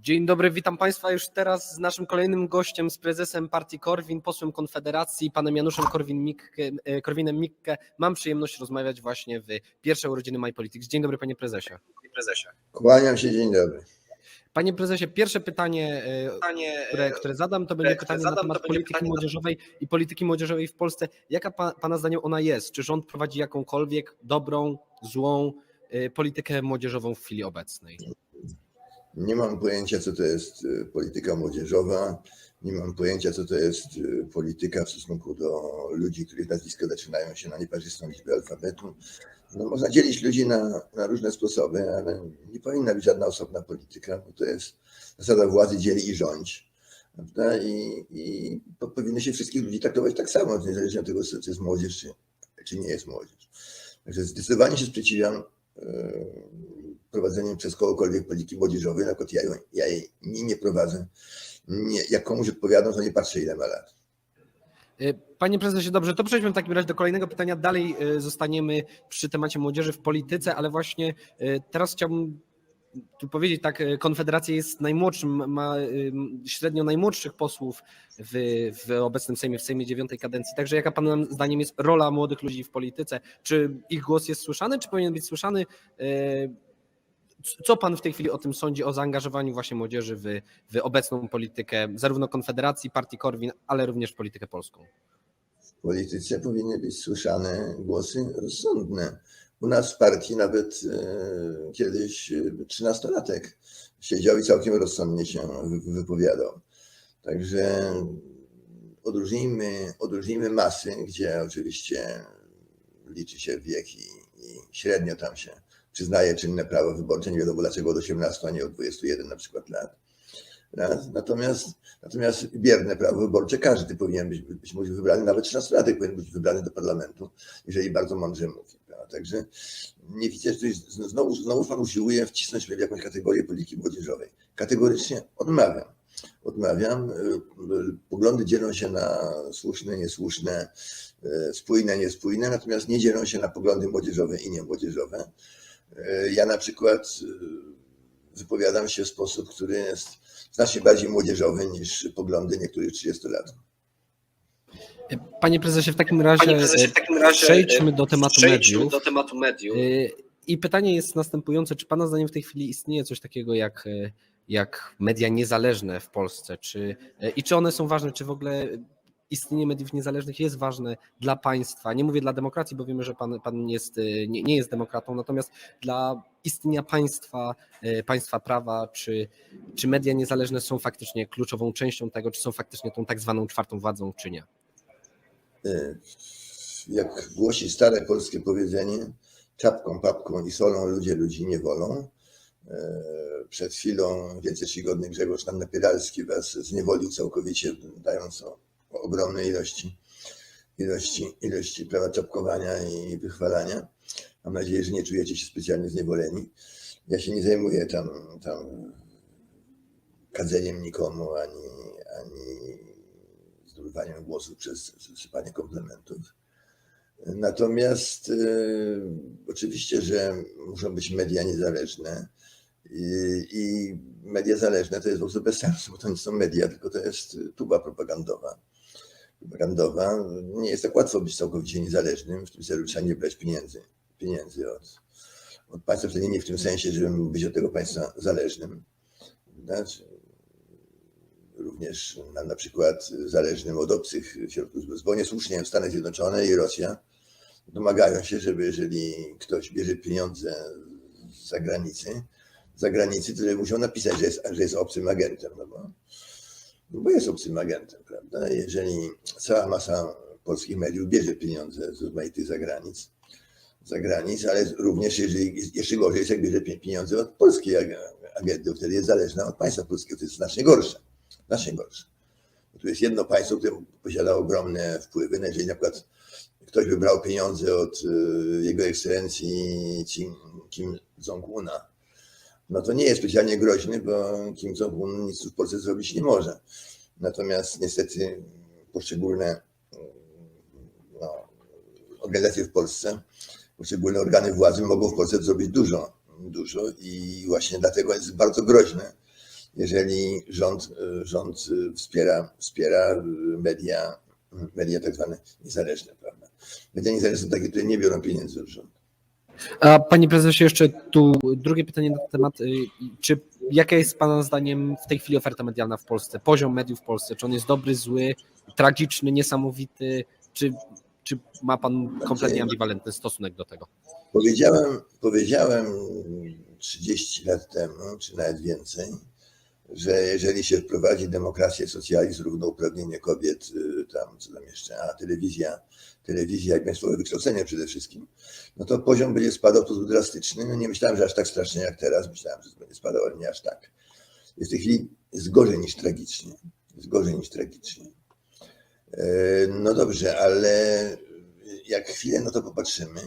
Dzień dobry, witam Państwa już teraz z naszym kolejnym gościem, z prezesem partii Korwin, posłem Konfederacji, panem Januszem Korwin-Mikke, e, Korwinem-Mikke. Mam przyjemność rozmawiać właśnie w pierwsze urodziny My Politics. Dzień dobry, panie prezesie. prezesie. Kłaniam się, dzień dobry. Panie prezesie, pierwsze pytanie, e, pytanie, które, które zadam, to będzie pytanie zadam, na temat polityki na- młodzieżowej i polityki młodzieżowej w Polsce. Jaka pa, Pana zdaniem ona jest? Czy rząd prowadzi jakąkolwiek dobrą, złą e, politykę młodzieżową w chwili obecnej? Nie mam pojęcia, co to jest y, polityka młodzieżowa. Nie mam pojęcia, co to jest y, polityka w stosunku do ludzi, których nazwiska zaczynają się na nieparzystą liczbę alfabetu. No, można dzielić ludzi na, na różne sposoby, ale nie powinna być żadna osobna polityka, bo to jest zasada władzy dzieli i rządź. Prawda? I, i po- powinno się wszystkich ludzi traktować tak samo, niezależnie od tego, to jest młodzież, czy, czy nie jest młodzież. Także zdecydowanie się sprzeciwiam prowadzeniu przez kogokolwiek polityki młodzieżowej, na ja, ja jej nie, nie prowadzę. Nie, jak komuś odpowiadam, to nie patrzę ile ma lat. E, Panie prezesie, dobrze, to przejdźmy w takim razie do kolejnego pytania. Dalej e, zostaniemy przy temacie młodzieży w polityce, ale właśnie e, teraz chciałbym tu powiedzieć tak, Konfederacja jest najmłodszym, ma średnio najmłodszych posłów w, w obecnym Sejmie, w Sejmie dziewiątej kadencji. Także jaka Pana zdaniem jest rola młodych ludzi w polityce? Czy ich głos jest słyszany, czy powinien być słyszany? Co Pan w tej chwili o tym sądzi, o zaangażowaniu właśnie młodzieży w, w obecną politykę, zarówno Konfederacji, partii Korwin, ale również politykę polską? W polityce powinny być słyszane głosy rozsądne. U nas w partii nawet e, kiedyś trzynastolatek siedział i całkiem rozsądnie się wy- wypowiadał. Także odróżnijmy, odróżnijmy masy, gdzie oczywiście liczy się wiek i, i średnio tam się przyznaje czynne prawo wyborcze. Nie wiadomo dlaczego od 18, a nie od 21 na przykład lat. Natomiast, natomiast bierne prawo wyborcze każdy powinien być, być może wybrany, nawet 13-latek powinien być wybrany do parlamentu, jeżeli bardzo mądrze mówi. Także nie widzę, że znowu, znowu pan usiłuje wcisnąć mnie w jakąś kategorię polityki młodzieżowej. Kategorycznie odmawiam. Odmawiam. Y, Poglądy dzielą się na słuszne, niesłuszne, y, spójne, niespójne, natomiast nie dzielą się na poglądy młodzieżowe i niemłodzieżowe. Y, Ja na przykład y, wypowiadam się w sposób, który jest znacznie bardziej młodzieżowy niż poglądy niektórych 30-latków. Panie prezesie, w takim razie, Panie prezesie, w takim razie przejdźmy do tematu przejdźmy mediów. do tematu mediów. I pytanie jest następujące: czy Pana zdaniem w tej chwili istnieje coś takiego jak, jak media niezależne w Polsce? Czy, I czy one są ważne? Czy w ogóle istnienie mediów niezależnych jest ważne dla państwa? Nie mówię dla demokracji, bo wiemy, że Pan, pan jest, y, nie, nie jest demokratą, natomiast dla istnienia państwa, y, państwa prawa, czy, czy media niezależne są faktycznie kluczową częścią tego, czy są faktycznie tą tak zwaną czwartą władzą, czy nie? Y, Jak głosi stare polskie powiedzenie, czapką, papką i solą ludzie ludzi nie wolą. Przed chwilą wielce czcigodny Grzegorz nam Napieralski was zniewolił całkowicie, dając o- o ogromne ilości, ilości, ilości prawa czapkowania i wychwalania. Mam nadzieję, że nie czujecie się specjalnie zniewoleni. Ja się nie zajmuję tam, tam kadzeniem nikomu, ani, ani zdobywaniem głosu przez sypanie komplementów. Natomiast y, oczywiście, że muszą być media niezależne i, i media zależne to jest w ogóle bez sensu, bo to nie są media, tylko to jest tuba propagandowa. Propagandowa. Nie jest tak łatwo być całkowicie niezależnym, w tym celu trzeba nie brać pieniędzy, pieniędzy od, od państwa, wtedy nie w tym sensie, żeby być od tego państwa zależnym. Znaczy, również na, na przykład zależnym od obcych środków zbrojnych. Bo niesłusznie Stany Zjednoczone i Rosja domagają się, żeby jeżeli ktoś bierze pieniądze z zagranicy, zagranicy, to musiał napisać, że jest, że jest obcym agentem, no bo, bo jest obcym agentem, prawda? Jeżeli cała masa polskich mediów bierze pieniądze z rozmaitych zagranic, zagranic, ale również jeżeli, jeszcze gorzej jest, jak bierze pie- pieniądze od polskiej ag- agendy, wtedy jest zależna od państwa polskiego, to jest znacznie gorsze znacznie gorsze. Tu jest jedno państwo, które posiada ogromne wpływy. No jeżeli na przykład ktoś wybrał pieniądze od y, jego ekscelencji Kim Jong-una, no to nie jest specjalnie groźny, bo Kim Jong-un nic w Polsce zrobić nie może. Natomiast niestety poszczególne y, no, organizacje w Polsce, poszczególne organy władzy mogą w Polsce zrobić dużo, dużo i właśnie dlatego jest bardzo groźne, jeżeli rząd, rząd wspiera, wspiera media, media tak zwane niezależne, prawda? Media niezależne takie, które nie biorą pieniędzy od rządu. A panie prezesie, jeszcze tu drugie pytanie na temat. y, Czy jaka jest pana zdaniem w tej chwili oferta medialna w Polsce? Poziom mediów w Polsce? Czy on jest dobry, zły, tragiczny, niesamowity? Czy, czy ma pan kompletnie ambiwalentny stosunek do tego? Powiedziałem, powiedziałem 30 lat temu, czy nawet więcej, że jeżeli się wprowadzi demokrację, socjalizm, równouprawnienie kobiet, y, tam co tam jeszcze, a telewizja, telewizja i państwowe wykształcenie przede wszystkim, no to poziom będzie spadał w drastyczny. No nie myślałem, że aż tak strasznie jak teraz, myślałem, że będzie spadał, ale nie aż tak. Jest w tej chwili jest gorzej niż tragicznie. Jest gorzej niż tragicznie. E, No dobrze, ale jak chwilę na to popatrzymy,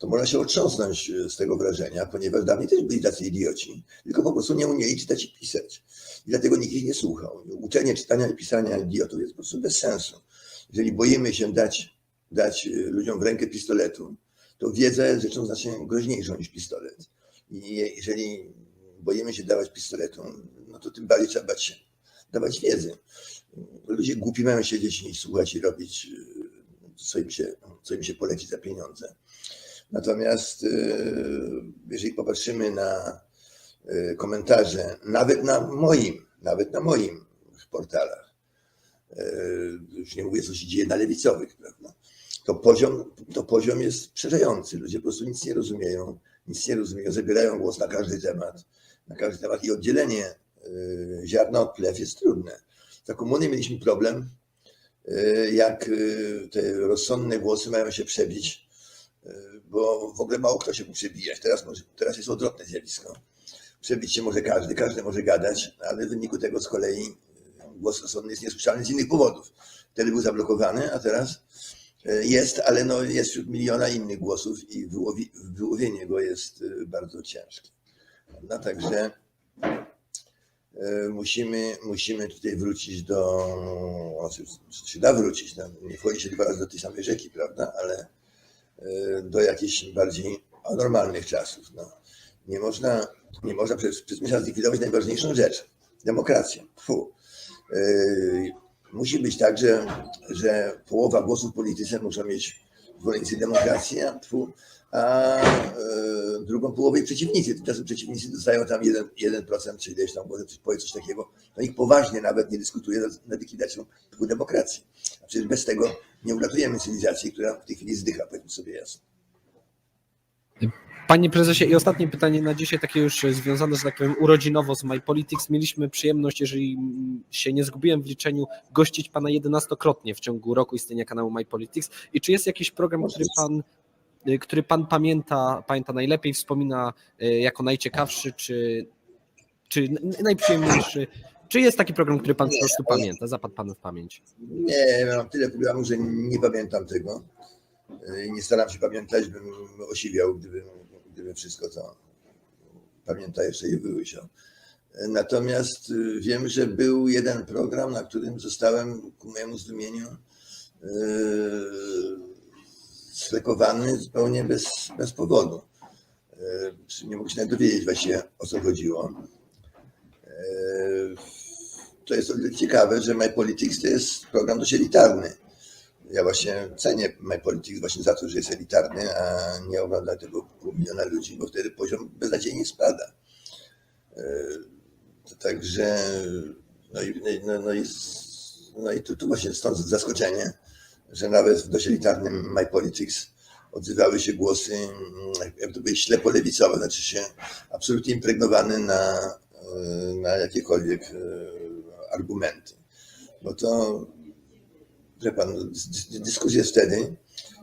to można się otrząsnąć z tego wrażenia, ponieważ dawniej też byli tacy idioci, tylko po prostu nie umieli czytać i pisać. I dlatego nikt ich nie słuchał. Uczenie czytania i pisania idiotów jest po prostu bez sensu. Jeżeli boimy się dać, dać y, ludziom w rękę pistoletu, to wiedza jest rzeczą znacznie groźniejszą niż pistolet. I jeżeli boimy się dawać pistoletu, no to tym bardziej trzeba bać się dawać wiedzy. Ludzie głupi mają siedzieć i słuchać i robić, y, co im się, co im się poleci za pieniądze. Natomiast y, jeżeli popatrzymy na y, komentarze, nawet na moim, nawet na moim portalach, y, już nie mówię, co się dzieje na lewicowych, prawda? To poziom, to poziom jest przerażający. Ludzie po prostu nic nie rozumieją, nic nie rozumieją, zabierają głos na każdy temat, na każdy temat i oddzielenie ziarna od plew jest trudne. Za komuny mieliśmy problem, jak te rozsądne głosy mają się przebić bo w ogóle mało kto się mógł przebijać. Teraz, teraz jest odwrotne zjawisko. Przebić się może każdy, każdy może gadać, ale w wyniku tego z kolei y, głos rozsądny jest niesłyszalny z innych powodów. Wtedy był zablokowany, a teraz y, jest, ale no jest wśród miliona innych głosów i wyłowi, wyłowienie go jest y, bardzo ciężkie. No także musimy, musimy tutaj wrócić do, znaczy, się da wrócić, no, nie wchodzi się dwa razy do tej samej rzeki, prawda, ale do jakichś bardziej normalnych czasów. No. Nie można, nie można przez, przez miesiąc zlikwidować najważniejszą rzecz demokrację. Y, Musi być tak, że, że połowa głosów w polityce muszą mieć zwolennicy demokracji, a, a y, drugą połowę ich przeciwnicy. Tymczasem przeciwnicy dostają tam 1%, 1% czy ileś tam, może coś powie coś takiego. To nikt poważnie nawet nie dyskutuje nad, likwidacją typu demokracji. A przecież bez tego nie uratujemy cywilizacji, która w tej chwili zdycha, powiedzmy sobie jasno. Panie prezesie, i ostatnie pytanie na dzisiaj, takie już związane, że tak powiem, urodzinowo z My Politics. Mieliśmy przyjemność, jeżeli się nie zgubiłem w liczeniu, gościć pana jedenastokrotnie w ciągu roku istnienia kanału My Politics. I czy jest jakiś program, który pan, który pan pamięta, pamięta najlepiej, wspomina y, jako najciekawszy, czy, czy najprzyjemniejszy? Czy jest taki program, który pan po prostu pamięta, zapadł panu w pamięć? Nie, mam tyle programów, że nie pamiętam tego. Y, Nie staram się pamiętać, bym osiwiał, gdybym, gdybym wszystko to pamięta jeszcze i wyłysiał. Natomiast y, wiem, że był jeden program, na którym zostałem ku mojemu zdumieniu yy, sflekowany zupełnie bez, bez powodu. Yy, Nie mógł się nawet dowiedzieć właściwie o co chodziło. Yy, To jest o tyle ciekawe, że My Politics to jest program dość elitarny. Ja właśnie cenię My Politics właśnie za to, że jest elitarny, a nie ogląda tego pół miliona ludzi, bo wtedy poziom beznadziejnie spada. To Także no i, no, no i, no i tu, tu właśnie stąd zaskoczenie, że nawet w dość elitarnym My Politics odzywały się głosy, mm, jak to powiedzieć, ślepo-lewicowe, znaczy się absolutnie impregnowane na, yy, na jakiekolwiek yy, argumenty. Bo to, wie pan, dys- dyskusja jest wtedy,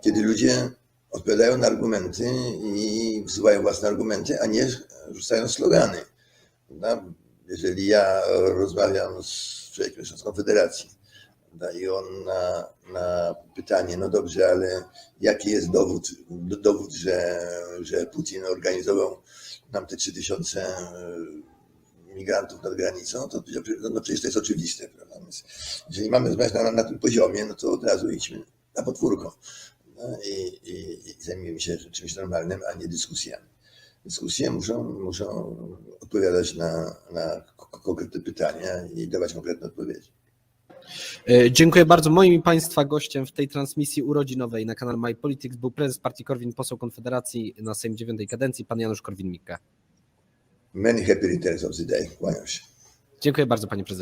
kiedy ludzie odpowiadają na argumenty i wzywają własne argumenty, a nie rzucają slogany. Prawda? Jeżeli ja rozmawiam z człowiekiem z Konfederacji prawda, i on na, na pytanie, no dobrze, ale jaki jest dowód, do- dowód że, że Putin organizował nam te 3000 migrantów nad granicą, to no, no przecież to jest oczywiste. Prawda? Więc jeżeli mamy rozmawiać na, na tym poziomie, no to od razu idźmy na podwórko no, i, i, i zajmijmy się czymś normalnym, a nie dyskusjami. dyskusje, muszą, muszą odpowiadać na, na konkretne pytania i dawać konkretne odpowiedzi. E, Dziękuję bardzo. Moim i Państwa gościem w tej transmisji urodzinowej na kanale My Politics był prezes partii Korwin, poseł Konfederacji na Sejm dziewiątej kadencji, pan Janusz Korwin-Mikke. Many happy returns of the day. Kłaniam się. Dziękuję bardzo, panie prezesie.